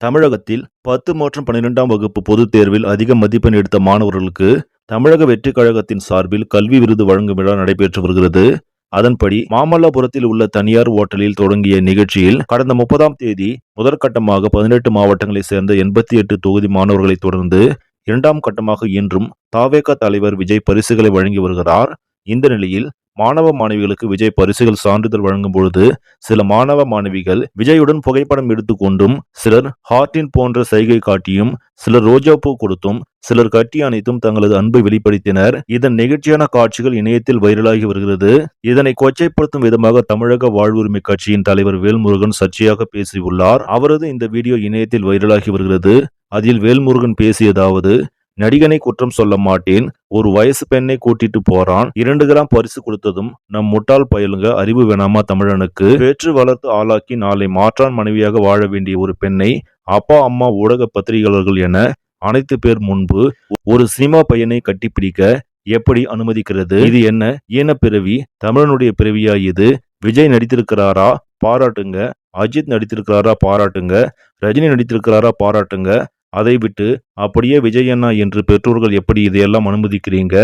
தமிழகத்தில் பத்து மற்றும் பன்னிரெண்டாம் வகுப்பு பொதுத் தேர்வில் அதிக மதிப்பெண் எடுத்த மாணவர்களுக்கு தமிழக வெற்றிக் கழகத்தின் சார்பில் கல்வி விருது வழங்கும் விழா நடைபெற்று வருகிறது. அதன்படி மாமல்லபுரத்தில் உள்ள தனியார் ஓட்டலில் தொடங்கிய நிகழ்ச்சியில் கடந்த முப்பதாம் தேதி முதற்கட்டமாக பதினெட்டு மாவட்டங்களைச் சேர்ந்த எண்பத்தி எட்டு தொகுதி மாணவர்களை தொடர்ந்து இரண்டாம் கட்டமாக இன்றும் தாவேக தலைவர் விஜய் பரிசுகளை வழங்கி வருகிறார். இந்த நிலையில் மாணவ மாணவிகளுக்கு விஜய் பரிசுகள் சான்றிதழ் வழங்கும் பொழுது சில மாணவ மாணவிகள் விஜயுடன் புகைப்படம் எடுத்துக்கொண்டும் சிலர் ஹார்டின் போன்ற சைகை காட்டியும் சிலர் ரோஜாப்பூ கொடுத்தும் சிலர் கட்டி அணைத்தும் தங்களது அன்பை வெளிப்படுத்தினர். இதன் நெகிழ்ச்சியான காட்சிகள் இணையத்தில் வைரலாகி வருகிறது. இதனை கொச்சைப்படுத்தும் விதமாக தமிழக வாழ்வுரிமை கட்சியின் தலைவர் வேல்முருகன் சர்ச்சையாக பேசியுள்ளார். அவரது இந்த வீடியோ இணையத்தில் வைரலாகி வருகிறது. அதில் வேல்முருகன் பேசியதாவது நடிகனை குற்றம் சொல்ல மாட்டேன். ஒரு வயசு பெண்ணை கூட்டிட்டு போறான். இரண்டு கிராம் பரிசு கொடுத்ததும் நம் முட்டாள் பயலுங்க அறிவு வேணாமா தமிழனுக்கு? பேற்று வளர்த்து ஆளாக்கி நாளை மாற்றான் மனைவியாக வாழ வேண்டிய ஒரு பெண்ணை அப்பா அம்மா ஊடக பத்திரிகையாளர்கள் என அனைத்து பேர் முன்பு ஒரு சினிமா பையனை கட்டிப்பிடிக்க எப்படி அனுமதிக்கிறது? இது என்ன? ஈனப்பிறவி தமிழனுடைய பிறவியா இது? விஜய் நடித்திருக்கிறாரா? பாராட்டுங்க. அஜித் நடித்திருக்கிறாரா? பாராட்டுங்க. ரஜினி நடித்திருக்கிறாரா? பாராட்டுங்க. அதை விட்டு அப்படியே விஜய் அண்ணா என்று பெற்றோர்கள் எப்படி இதையெல்லாம் அனுமதிக்கிறீங்க?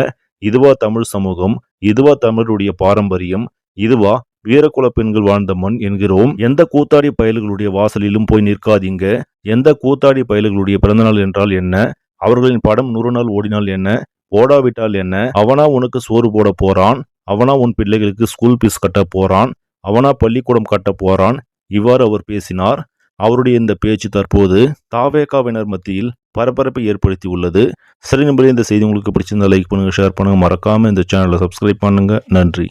இதுவா தமிழ் சமூகம் இதுவா தமிழருடைய பாரம்பரியம் இதுவா வீரக்குல பெண்கள் வாழ்ந்த மண் என்கிறோம். எந்த கூத்தாடி பயல்களுடைய வாசலிலும் போய் நிற்காதீங்க. எந்த கூத்தாடி பயல்களுடைய பிறந்தநாள் என்றால் என்ன? அவர்களின் படம் நூறு நாள் ஓடினால் என்ன? ஓடாவிட்டால் என்ன? அவனா உனக்கு சோறு போட போறான். அவனா உன் பிள்ளைகளுக்கு ஸ்கூல் ஃபீஸ் கட்ட போறான். அவனா பள்ளிக்கூடம் கட்ட போறான். இவ்வாறு அவர் பேசினார். அவருடைய இந்த பேச்சு தற்போது தாவேகாவினர் மத்தியில் பரபரப்பை ஏற்படுத்தி உள்ளது. சரி நம்பர் இந்த செய்தி உங்களுக்கு பிடிச்சிருந்தா லைக் பண்ணுங்கள் ஷேர் பண்ணுங்கள் மறக்காமல் இந்த சேனலை சப்ஸ்கிரைப் பண்ணுங்கள் நன்றி.